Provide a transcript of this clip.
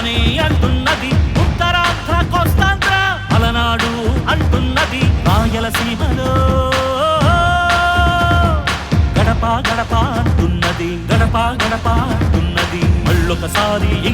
అని అంటున్నది. ఉత్తరాంధ్ర కోస్తాంధ్ర అలనాడు అంటున్నది. రాయలసీమలో గడప గడప అంటున్నది. గడప గడప అంటున్నది. మళ్ళొకసారి